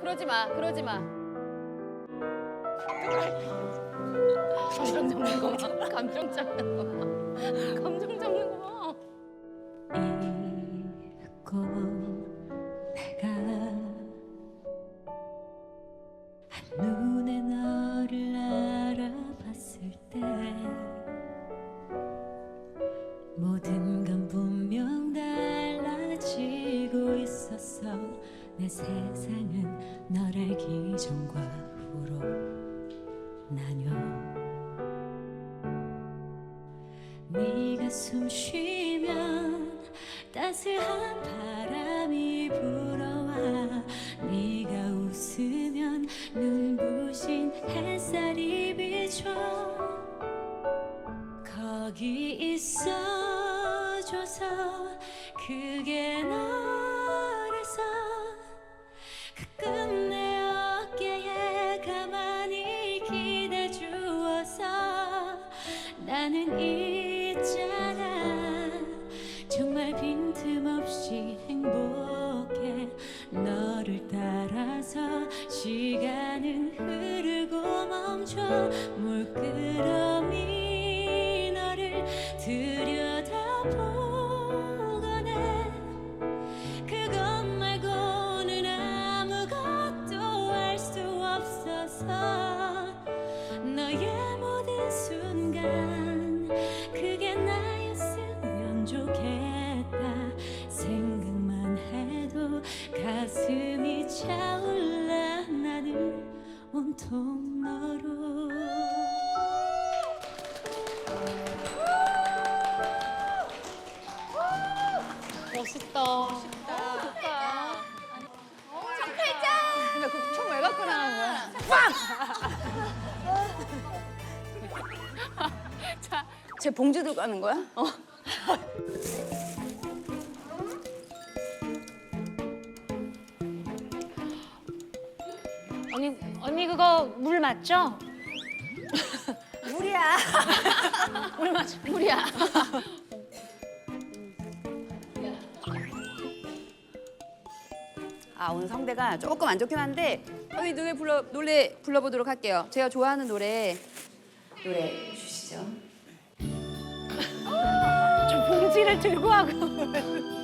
그러지 마, 그러지 마. 감정 잡는 거 봐. 감정 잡는 거 봐. 감정 잡는 거 봐. 잊고 내가 한눈에 너를 알아봤을 때 모든 건 분명 달라지고 있었어 내 세상은 널 알기 전과 후로 나뉘어. 네가 숨 쉬면 따스한 바람이 불어와. 네가 웃으면 눈부신 햇살이 비춰. 거기 있어줘서 그게 너 가슴이 차올라 나는 온통 너로 멋있다. 멋있다. 좋다. 근데 그총왜 갖고 나간 거야? 쟤 봉지 들고 가는 거야? 어. 언니 언니 그거 물 맞죠? 물이야. 물 맞죠? 물이야. 아 오늘 성대가 조금 안 좋긴 한데 저희 노래 불러 노래 불러보도록 할게요. 제가 좋아하는 노래 노래 주시죠. 저 봉지를 들고 하고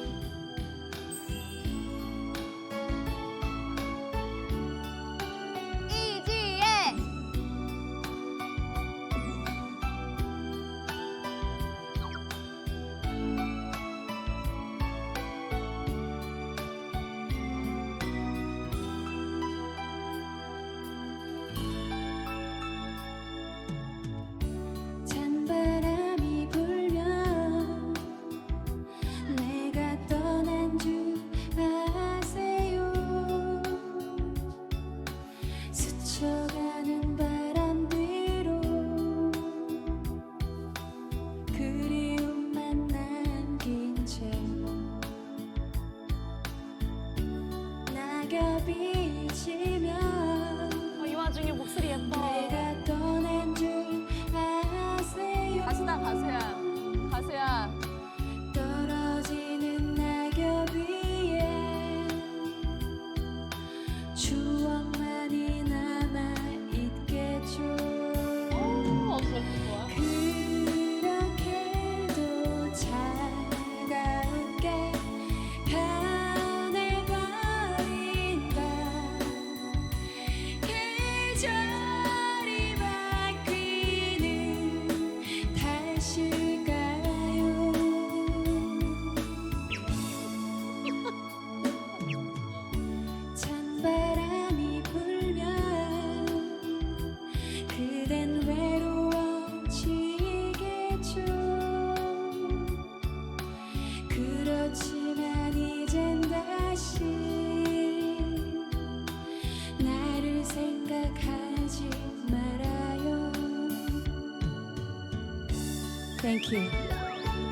Thank you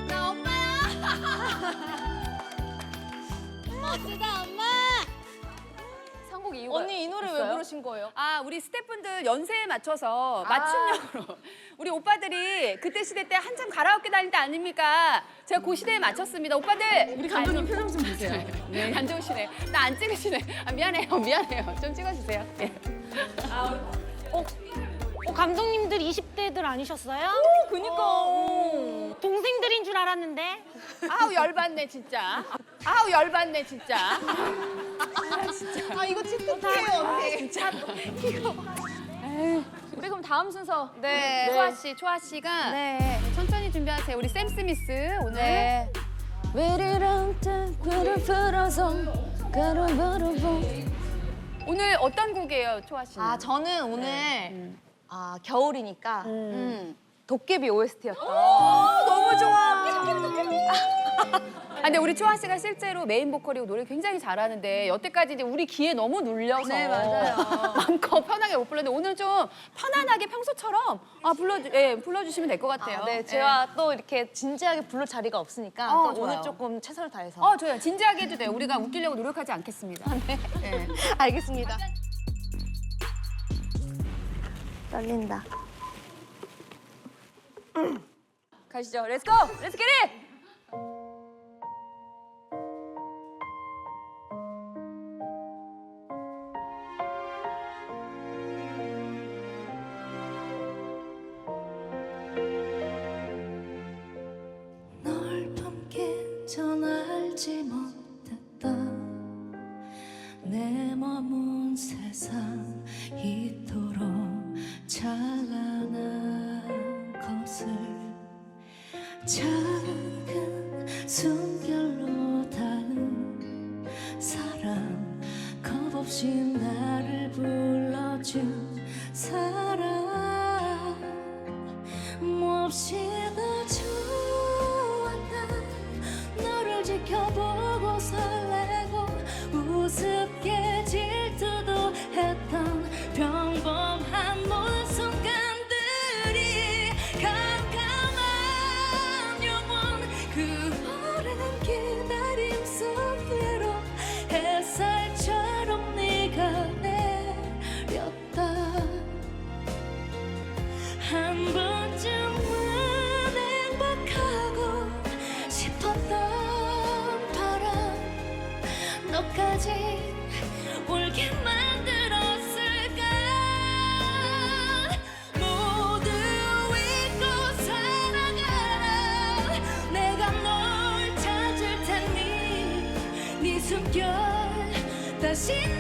나 엄마야. 멋지다 엄마. 선곡 이유가 언니 이 노래 왜 있어요? 부르신 거예요? 아 우리 스태프분들 연세에 맞춰서 맞춤형으로 우리 오빠들이 그때 시대 때 한참 가라오케 다닐 때 아닙니까? 제가 그 시대에 맞췄습니다. 오빠들. 우리 감독님 표정 좀 보세요. 네, 안 좋으시네. 나 안 찍으시네. 아, 미안해요, 미안해요. 좀 찍어주세요. 예. 어, 어, 감독님들 20대들 아니셨어요? 그니까. 동생들인 줄 알았는데. 아우 열받네 진짜. 아우 열받네 진짜. 아 이거 치트키예요 언니. 진짜. 이거. 에휴, 우리 그럼 다음 순서. 네. 초아 씨, 초아 씨가 네. 천천히 준비하세요. 우리 샘 스미스 오늘. 네. 위리랑탕 귀를 풀어서 가로바로보 오늘 어떤 곡이에요, 초아 씨? 아 저는 오늘 아 겨울이니까 음. 도깨비 OST였던 너무 좋아. 아, 근데 우리 초아 씨가 실제로 메인 보컬이고 노래 굉장히 잘하는데 여태까지 이제 우리 귀에 너무 눌려서 네, 맞아요. 마음껏 편하게 못 불렀는데 오늘 좀 편안하게 평소처럼 아 불러주 예 불러주시면 될 것 같아요. 아, 네 제가 또 이렇게 진지하게 부를 자리가 없으니까 어, 또 오늘 좋아요. 조금 최선을 다해서 어 좋아요. 진지하게 해도 돼요. 우리가 웃기려고 노력하지 않겠습니다. 네. 알겠습니다 떨린다 가시죠. 렛츠 고! 렛츠 겟 잇! 널 함께 전 알지 못 작은 숨결로 닿은 사랑 겁없이 나를 불러준 다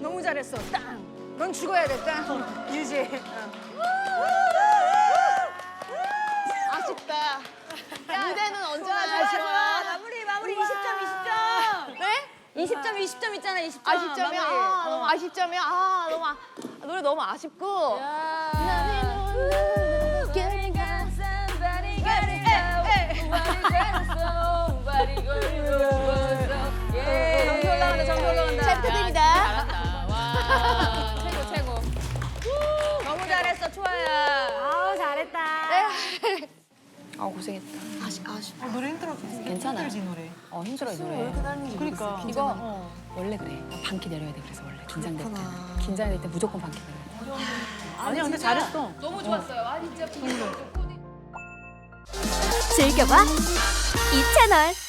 너무 잘했어. 땅. 넌 죽어야 돼. 땅. 유지. 아쉽다 무대는 언제나 좋아 마무리 마무리 20점 20점. 네? 20점 20점 있잖아 20점. 아쉽점이야 아 너무 아쉽점이야 아 너무 아, 노래 너무 아쉽고 정비 올라간다. 정비 올라간다. 잘 부탁드립니다. 잘한다. 와 최고 최고. 너무 잘했어 초아야. 아우 잘했다. 아 고생했다. 아쉽 아쉽 노래 힘들어. 괜찮아. 힘들지 노래. 어 힘들어 이 노래. 그러니까. 이거 원래 그래. 반키 내려야 돼. 그래서 원래 긴장될 때. 긴장될 때 무조건 반키 내려야 돼. 아니야 근데 잘했어. 너무 좋았어요. 아 진짜. 즐겨봐 이 채널.